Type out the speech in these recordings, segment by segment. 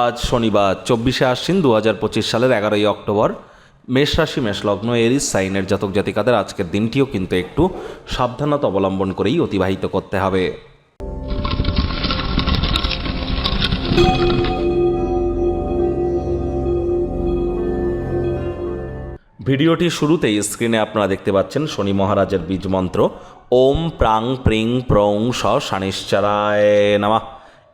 আজ শনিবার, চব্বিশে আশ্বিন দু হাজার পঁচিশ সালের এগারোই অক্টোবর। মেষ রাশি মেষলগ্ন এরিস, সাইনের জাতক জাতিকাদের আজকের দিনটিও কিন্তু একটু সাবধানতা অবলম্বন করেই অতিবাহিত করতে হবে। ভিডিওটি শুরুতেই স্ক্রিনে আপনারা দেখতে পাচ্ছেন শনি মহারাজের বীজ মন্ত্র, ওম প্রাং প্রিং প্রং স শানিশ্চারায় নামা।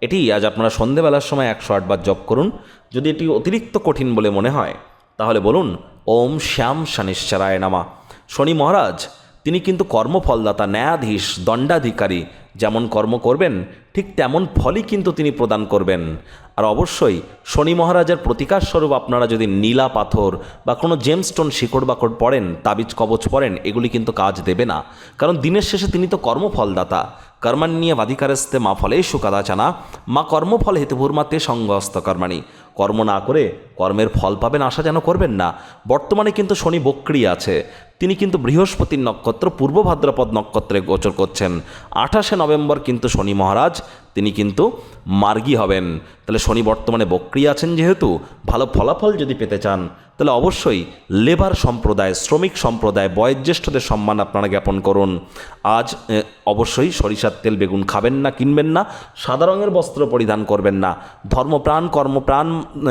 এটি আজ আপনারা সন্ধেবেলার সময় একশো আটবার জপ করুন। যদি এটি অতিরিক্ত কঠিন বলে মনে হয়, তাহলে বলুন, ওম শ্যাম শানিশ্চারায় নামা। শনি মহারাজ, তিনি কিন্তু কর্মফলদাতা, ন্যায়াধীশ, দণ্ডাধিকারী, যেমন কর্ম করবেন, ঠিক তেমন ফলই কিন্তু তিনি প্রদান করবেন। আর অবশ্যই, শনি মহারাজের প্রতিকার স্বরূপ আপনারা যদি নীলা পাথর বা কোনো জেমস্টোন শিকড় বাকড় পড়েন, তাবিজ কবচ পড়েন, এগুলি কিন্তু কাজ দেবে না। কারণ দিনের শেষে তিনি তো কর্মফলদাতা। কর্মান্নিয়ে বাধিকারস্তে মা ফলে সুকাদাচানা মা কর্মফল হেতুভূর্মাতে সঙ্গস্ত কর্মাণী। কর্ম না করে কর্মের ফল পাবেন আশা যেন করবেন না। বর্তমানে কিন্তু শনি বক্রি আছে। তিনি কিন্তু বৃহস্পতির নক্ষত্র, পূর্ব ভাদ্রপদ নক্ষত্রে গোচর করছেন। আঠাশে নভেম্বর কিন্তু শনি মহারাজ তিনি কিন্তু মার্গী হবেন। তাহলে শনি বর্তমানে বক্রি আছেন যেহেতু, ভালো ফলাফল যদি পেতে চান, তাহলে অবশ্যই লেবার সম্প্রদায়, শ্রমিক সম্প্রদায়, বয়োজ্যেষ্ঠদের সম্মান আপনারা জ্ঞাপন করুন। আজ অবশ্যই সরিষার তেল বেগুন খাবেন না, কিনবেন না, সাদা রঙের বস্ত্র পরিধান করবেন না। ধর্মপ্রাণ, কর্মপ্রাণ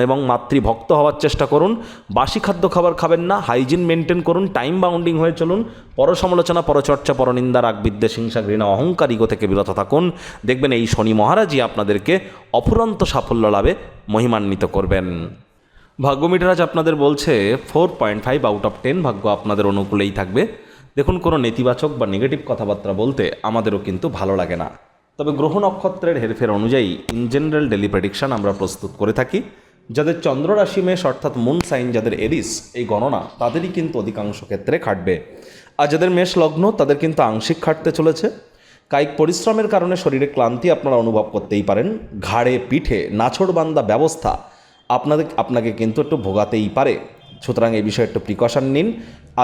এবং মাতৃভক্ত হওয়ার চেষ্টা করুন। বাসি খাদ্য খাবার খাবেন না, হাইজিন মেনটেন করুন, টাইম বাউন্ডিং হয়ে চলুন পরসমালোচনা, পরচর্চা, পরনিন্দা রাগ বিদ্বেষ হিংসা, ঘৃণা, অহংকার, ইগো থেকে বিরত থাকুন। দেখবেন এই শনি মহারাজই আপনাদেরকে অফুরন্ত সাফল্য লাভে মহিমান্বিত করবেন। ভাগ্য মিটার আজ আপনাদের বলছে, four point five out of ten ভাগ্য আপনাদের অনুকূলেই থাকবে। দেখুন, কোনো নেতিবাচক বা নেগেটিভ কথাবার্তা বলতে আমাদেরও কিন্তু ভালো লাগে না। তবে গ্রহ নক্ষত্রের হেরফের অনুযায়ী ইন জেনারেল ডেলি প্রেডিকশন আমরা প্রস্তুত করে থাকি। যাদের চন্দ্ররাশি মেষ, অর্থাৎ মুন সাইন যাদের এরিস, এই গণনা তাদেরই কিন্তু অধিকাংশ ক্ষেত্রে খাটবে। আর যাদের মেষ লগ্ন, তাদের কিন্তু আংশিক খাটতে চলেছে। কায়িক পরিশ্রমের কারণে শরীরে ক্লান্তি আপনারা অনুভব করতেই পারেন। ঘাড়ে পিঠে নাছোড়বান্দা ব্যবস্থা আপনাদের, আপনাকে কিন্তু একটু ভোগাতেই পারে। সুতরাং এই বিষয়ে একটু প্রিকশন নিন।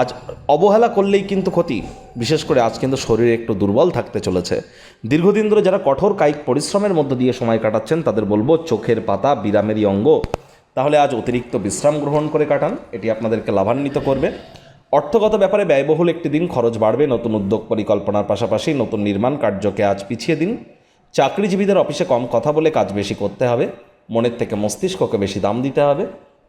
আজ অবহেলা করলেই কিন্তু ক্ষতি। বিশেষ করে আজ কিন্তু শরীরে একটু দুর্বল থাকতে চলেছে। দীর্ঘদিন ধরে যারা কঠোর কায়িক পরিশ্রমের মধ্য দিয়ে সময় কাটাচ্ছেন, তাদের বলব চোখের পাতা, বিরামেরই অঙ্গ। তাহলে আজ অতিরিক্ত বিশ্রাম গ্রহণ করে কাটান, এটি আপনাদেরকে লাভান্বিত করবে। অর্থগত ব্যাপারে ব্যয়বহুল একটি দিন, খরচ বাড়বে, নতুন উদ্যোগ পরিকল্পনার পাশাপাশি নতুন নির্মাণ কার্যকে আজ পিছিয়ে দিন। চাকরিজীবীদের অফিসে কম কথা বলে কাজ বেশি করতে হবে। মনের থেকে মস্তিষ্ককে বেশি দাম দিতে হবে।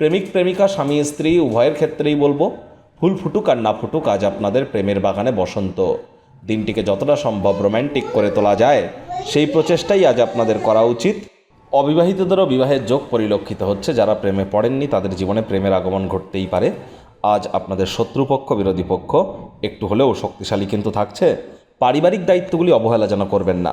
প্রেমিক, প্রেমিকা, স্বামী, স্ত্রী, উভয়ের ক্ষেত্রেই বলব ফুল ফুটুক আর না ফুটুক, আজ আপনাদের প্রেমের বাগানে বসন্ত। দিনটিকে যতটা সম্ভব রোম্যান্টিক করে তোলা যায়, সেই প্রচেষ্টাই আজ আপনাদের করা উচিত। অবিবাহিতদেরও বিবাহের যোগ পরিলক্ষিত হচ্ছে, যারা প্রেমে পড়েননি, তাদের জীবনে প্রেমের আগমন ঘটতেই পারে। আজ আপনাদের শত্রুপক্ষ, বিরোধী পক্ষ, একটু হলেও শক্তিশালী কিন্তু থাকছে। পারিবারিক দায়িত্বগুলি অবহেলা যেন করবেন না।